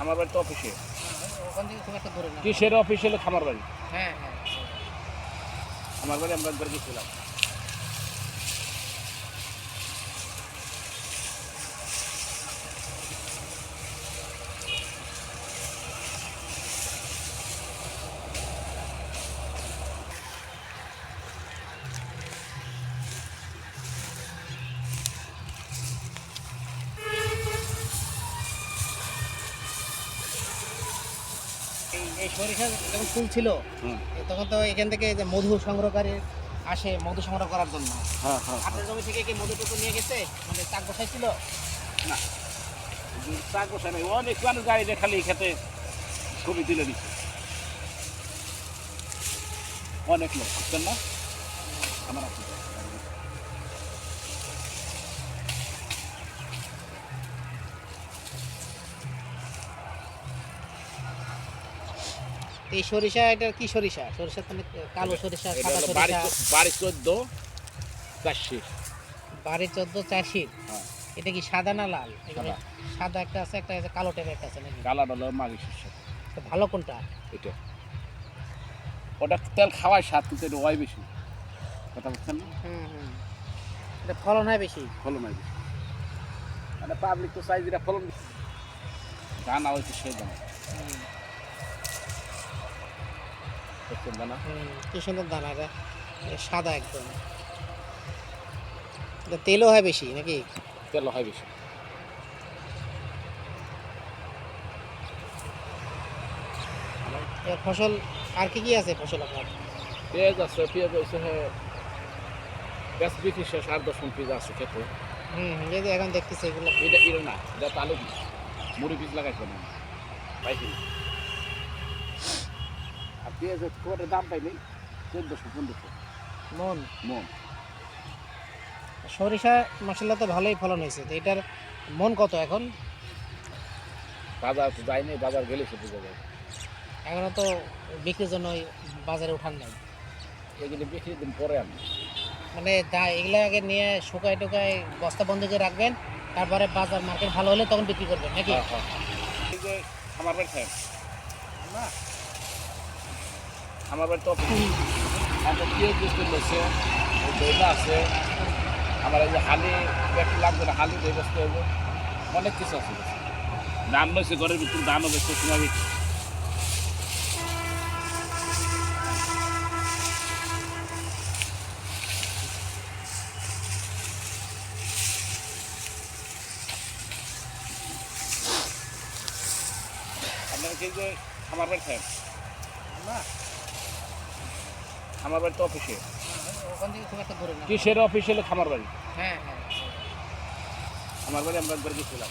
আমার বাড়ি তো অফিসে কিসের অফিস হলো খামার বাড়ি। হ্যাঁ হ্যাঁ। আমার বাড়ি আমরা একবার গেছিলাম। এই সরিষা যখন ফুল ছিল তখন তো এখান থেকে যে মধু সংগ্রহকারী আসে মধু সংগ্রহ করার জন্য। হ্যাঁ হ্যাঁ আপনার জমি থেকে কি মধুটুকু নিয়ে গেছে? মানে চাক বসাইছিল চাক বসে নাই। অনেক মানুষ গাড়ি দেখালি খেতে ছবি তুলে দিচ্ছে। অনেক লোক বুঝছেন না? আমার আছে। এই সরিষা এটা কি সরিষা? সরিষা তো কালো সরিষা সাদা সরিষা। বাড়ি চোদ্দ চারশি বাড়ি চোদ্দ চাষির হ্যাঁ। এটা কি সাদা না লাল? সাদা। একটা আছে একটা আছে কালো টাইপের একটা আছে নাকি? কালার হলো মাঘি শস্য। ভালো কোনটা? এটা। ওটা তেল খাওয়ায় স্বাদ কিন্তু এটা ওয়াই বেশি। কথা বুঝছেন না? হুম হুম। এটা ফলন হয় বেশি? ফলন হয় বেশি। মানে পাবলিক তো চাই যেটা ফলন দানা হয়েছে সেই দানা দানা কি সুন্দর দানা এটা সাদা একদম। এটা তেলও হয় বেশি নাকি? তেল হয় বেশি। ফসল আর কি কি আছে ফসল আপনার? পেঁয়াজ আছে পেঁয়াজ হ্যাঁ পেঁয়াজ বিক্রি শেষ আর দশ পেঁয়াজ আছে খেতে হুম এই যে এখন দেখতেছি এগুলো। এটা এটা না এটা তো আলু মুড়ি বীজ লাগাইছে না পাইছি পেঁয়াজের খুব একটা দাম পাইনি চোদ্দোশো পনেরোশো। মন? মন। সরিষা মশলা তো ভালোই ফলন হয়েছে তো এটার মন কত এখন? বাজার তো যায়নি বাজার গেলে সে বোঝা যায়। এখনও তো বিক্রির জন্য বাজারে উঠান নাই। এগুলো বিক্রি দিন পরে আমি মানে দা এগুলো আগে নিয়ে শুকায় টুকায় বস্তা বন্ধ করে রাখবেন তারপরে বাজার মার্কেট ভালো হলে তখন বিক্রি করবেন নাকি? হ্যাঁ হ্যাঁ। আমার বাড়ি না আমার তো আমার পেঁয়াজ বস্তু রয়েছে আছে। আমার এই যে হালি একটু লাগবে না, হালি দই বস্তু হবে অনেক কিছু আছে। দাম রয়েছে ঘরের ভিতরে দাম হবে সময় আপনারা কি যে আমার বাড়ি খায় না। আমার বাড়ি তো অফিসে ওখান থেকে খুব একটা দূরে না। কিসের অফিস হলো খামার বাড়ি? হ্যাঁ হ্যাঁ। আমার বাড়ি আমরা একবার গেছিলাম।